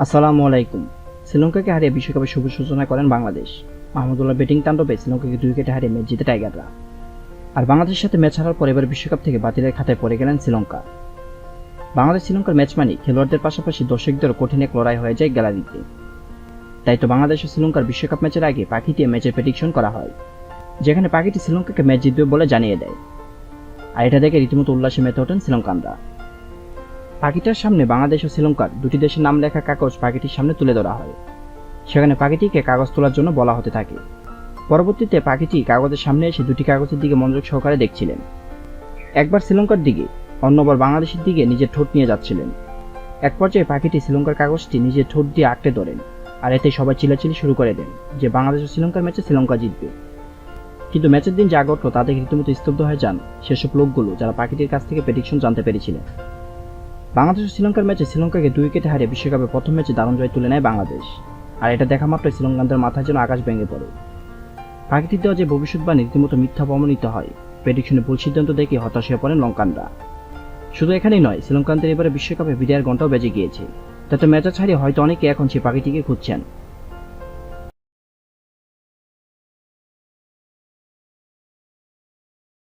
আসসালামু আলাইকুম। শ্রীলঙ্কাকে হারিয়ে বিশ্বকাপে শুভ সূচনা করেন বাংলাদেশ। মাহমুদুল্লাহ ব্যাটিং তাণ্ডবে শ্রীলঙ্কাকে দুই উইকেটে হারিয়ে ম্যাচ জিতে টাইগাররা। আর বাংলাদেশের সাথে ম্যাচ হারার পর এবার বিশ্বকাপ থেকে বাতিলের খাতায় পড়ে গেলেন শ্রীলঙ্কা। বাংলাদেশ শ্রীলঙ্কার ম্যাচ মানি খেলোয়াড়দের পাশাপাশি দর্শকদেরও কঠিন এক লড়াই হয়ে যায় গ্যালারিতে। তাই তো বাংলাদেশ ও শ্রীলঙ্কার বিশ্বকাপ ম্যাচের আগে পাখি দিয়ে ম্যাচের প্রেডিকশন করা হয়, যেখানে পাখিটি শ্রীলঙ্কাকে ম্যাচ জিতবে বলে জানিয়ে দেয়। আর এটা দেখে রীতিমতো উল্লাসে মেতে ওঠেন শ্রীলঙ্কানরা। পাখিটার সামনে বাংলাদেশ ও শ্রীলঙ্কার দুটি দেশের নাম লেখা কাগজ পাখিটির সামনে তুলে ধরা হয়। সেখানে পাখিটিকে কাগজ তোলার জন্য বলা হতে থাকে। পরবর্তীতে পাখিটি কাগজের সামনে এসে দুটি কাগজের দিকে মনোযোগ সহকারে দেখছিলেন। একবার শ্রীলঙ্কার দিকে, অন্যবার বাংলাদেশের দিকে নিজের ঠোঁট নিয়ে যাচ্ছিলেন। এক পর্যায়ে পাখিটি শ্রীলঙ্কার কাগজটি নিজের ঠোঁট দিয়ে আঁকড়ে ধরেন আর এতে সবাই চিলাচিলি শুরু করে দেন যে বাংলাদেশ ও শ্রীলঙ্কার ম্যাচে শ্রীলঙ্কা জিতবে। কিন্তু ম্যাচের দিন যা ঘটলো তাতে রীতিমতো স্তব্ধ হয়ে যান সেসব লোকগুলো যারা পাখিটির কাছ থেকে প্রেডিকশন জানতে পেরেছিলেন। বাংলাদেশ ও শ্রীলঙ্কার ম্যাচে শ্রীলঙ্কাকে দুই উইকেটে হারিয়ে বিশ্বকাপে প্রথম ম্যাচে দারুণ জয় তুলে নেয় বাংলাদেশ। আর এটা দেখা মাত্রই শ্রীলঙ্কানদের মাথায় যেন আকাশ ভেঙে পড়ে। প্রাকৃতিক দেওয়া যে ভবিষ্যৎবাণী রীতিমতো মিথ্যা প্রমাণিত হয় প্রেডিকশনে ভুল সিদ্ধান্ত দেখে হতাশ হয়ে পড়েন লঙ্কানরা। শুধু এখানেই নয়, শ্রীলঙ্কানদের এবারে বিশ্বকাপে বিদায়ের ঘন্টাও বেজে গিয়েছে। তাতে ম্যাচা ছাড়িয়ে হয়তো অনেকে এখন সে পাখিটিকে খুঁজছেন।